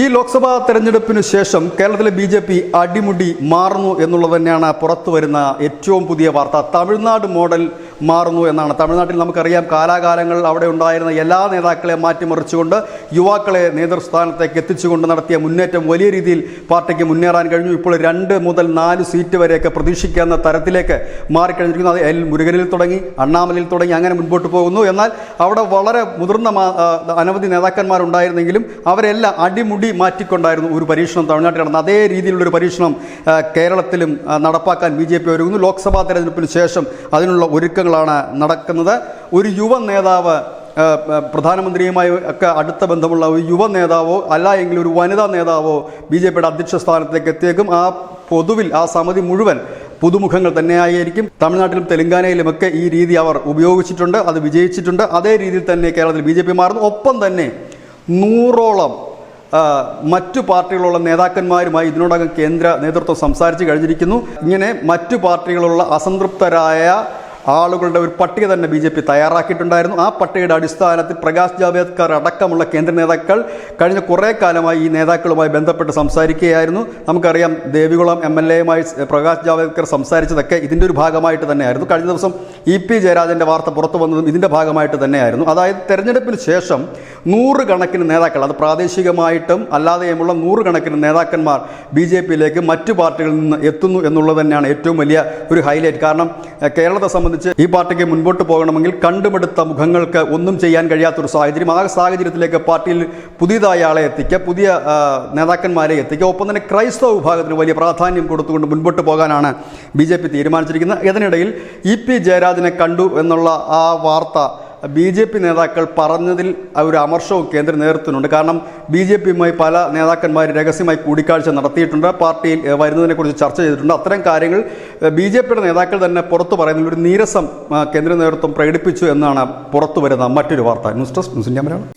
ഈ ലോക്സഭാ തെരഞ്ഞെടുപ്പിന് ശേഷം കേരളത്തിലെ ബി ജെ പി അടിമുടി മാറുന്നു എന്നുള്ളത് തന്നെയാണ് പുറത്തു വരുന്ന ഏറ്റവും പുതിയ വാർത്ത. തമിഴ്നാട് മോഡൽ മാറുന്നു എന്നാണ്. തമിഴ്നാട്ടിൽ നമുക്കറിയാം കാലാകാലങ്ങൾ അവിടെ ഉണ്ടായിരുന്ന എല്ലാ നേതാക്കളെ മാറ്റിമറിച്ചുകൊണ്ട് യുവാക്കളെ നേതൃസ്ഥാനത്തേക്ക് എത്തിച്ചുകൊണ്ട് നടത്തിയ മുന്നേറ്റം വലിയ രീതിയിൽ പാർട്ടിക്ക് മുന്നേറാൻ കഴിഞ്ഞു. ഇപ്പോൾ രണ്ട് മുതൽ നാല് സീറ്റ് വരെയൊക്കെ പ്രതീക്ഷിക്കാവുന്ന തരത്തിലേക്ക് മാറിക്കഴിഞ്ഞിരിക്കുന്നു. അത് എൽ മുരുകനിൽ തുടങ്ങി അണ്ണാമലയിൽ തുടങ്ങി അങ്ങനെ മുൻപോട്ട് പോകുന്നു. എന്നാൽ അവിടെ വളരെ മുതിർന്ന അനവധി നേതാക്കന്മാരുണ്ടായിരുന്നെങ്കിലും അവരെല്ലാം അടിമുടി മാറ്റിക്കൊണ്ടായിരുന്നു ഒരു പരീക്ഷണം തമിഴ്നാട്ടിൽ നടന്നത്. അതേ രീതിയിലുള്ളൊരു പരീക്ഷണം കേരളത്തിലും നടപ്പാക്കാൻ ബി ജെ പി ഒരുങ്ങുന്നു. ലോക്സഭാ തെരഞ്ഞെടുപ്പിന് ശേഷം അതിനുള്ള ഒരുക്കങ്ങളാണ് നടക്കുന്നത്. ഒരു യുവ നേതാവ് പ്രധാനമന്ത്രിയുമായി ഒക്കെ അടുത്ത ബന്ധമുള്ള ഒരു യുവ നേതാവോ അല്ല എങ്കിൽ ഒരു വനിതാ നേതാവോ ബി ജെ പിയുടെ അധ്യക്ഷ സ്ഥാനത്തേക്ക് എത്തിയേക്കും. ആ പൊതുവിൽ ആ സമിതി മുഴുവൻ പുതുമുഖങ്ങൾ തന്നെയായിരിക്കും. തമിഴ്നാട്ടിലും തെലങ്കാനയിലും ഒക്കെ ഈ രീതി അവർ ഉപയോഗിച്ചിട്ടുണ്ട് അത് വിജയിച്ചിട്ടുണ്ട്. അതേ രീതിയിൽ തന്നെ കേരളത്തിൽ ബി ജെ പി മാറുന്നു. ഒപ്പം തന്നെ നൂറോളം മറ്റു പാർട്ടികളുള്ള നേതാക്കന്മാരുമായി ഇതിനോടകം കേന്ദ്ര നേതൃത്വം സംസാരിച്ച് കഴിഞ്ഞിരിക്കുന്നു. ഇങ്ങനെ മറ്റു പാർട്ടികളുള്ള അസംതൃപ്തരായ ആളുകളുടെ ഒരു പട്ടിക തന്നെ ബി ജെ പി തയ്യാറാക്കിയിട്ടുണ്ടായിരുന്നു. ആ പട്ടികയുടെ അടിസ്ഥാനത്തിൽ പ്രകാശ് ജാവേദ്കർ അടക്കമുള്ള കേന്ദ്ര നേതാക്കൾ കഴിഞ്ഞ കുറേ കാലമായി ഈ നേതാക്കളുമായി ബന്ധപ്പെട്ട് സംസാരിക്കുകയായിരുന്നു. നമുക്കറിയാം ദേവികുളം എം എൽ എയുമായി പ്രകാശ് ജാവേദ്കർ സംസാരിച്ചതൊക്കെ ഇതിന്റെ ഒരു ഭാഗമായിട്ട് തന്നെയായിരുന്നു. കഴിഞ്ഞ ദിവസം ഇ പി ജയരാജന്റെ വാർത്ത പുറത്തു വന്നതും ഇതിന്റെ ഭാഗമായിട്ട് തന്നെയായിരുന്നു. അതായത് തെരഞ്ഞെടുപ്പിന് ശേഷം നൂറുകണക്കിന് നേതാക്കൾ അത് പ്രാദേശികമായിട്ടും അല്ലാതെയുമുള്ള നൂറുകണക്കിന് നേതാക്കന്മാർ ബി ജെ പിയിലേക്ക് മറ്റു പാർട്ടികളിൽ നിന്ന് എത്തുന്നു എന്നുള്ളത് തന്നെയാണ് ഏറ്റവും വലിയ ഒരു ഹൈലൈറ്റ്. കാരണം കേരളത്തെ സംബന്ധിച്ച് ഈ പാർട്ടിക്ക് മുൻപോട്ട് പോകണമെങ്കിൽ കണ്ടുമെടുത്ത മുഖങ്ങൾക്ക് ഒന്നും ചെയ്യാൻ കഴിയാത്തൊരു സാഹചര്യം ആ സാഹചര്യത്തിലേക്ക് പാർട്ടിയിൽ പുതിയതായ ആളെ എത്തിക്കുക പുതിയ നേതാക്കന്മാരെ എത്തിക്കുക ഒപ്പം തന്നെ ക്രൈസ്തവ വിഭാഗത്തിന് വലിയ പ്രാധാന്യം കൊടുത്തുകൊണ്ട് മുൻപോട്ട് പോകാനാണ് ബി ജെ പി തീരുമാനിച്ചിരിക്കുന്നത്. ഇതിനിടയിൽ ഇ പി ജയരാജനെ കണ്ടു എന്നുള്ള ആ വാർത്ത ബി ജെ പി നേതാക്കൾ പറഞ്ഞതിൽ ഒരു അമർഷവും കേന്ദ്ര നേതൃത്വത്തിനുണ്ട്. കാരണം ബി ജെ പിയുമായി പല നേതാക്കന്മാർ രഹസ്യമായി കൂടിക്കാഴ്ച നടത്തിയിട്ടുണ്ട്. പാർട്ടിയിൽ വരുന്നതിനെക്കുറിച്ച് ചർച്ച ചെയ്തിട്ടുണ്ട്. അത്തരം കാര്യങ്ങൾ ബി ജെ പിയുടെ നേതാക്കൾ തന്നെ പുറത്തു പറയുന്നതിൽ ഒരു നീരസം കേന്ദ്ര നേതൃത്വം പ്രകടിപ്പിച്ചു എന്നാണ് പുറത്തു വരുന്ന മറ്റൊരു വാർത്ത. News desk news India Malayalam.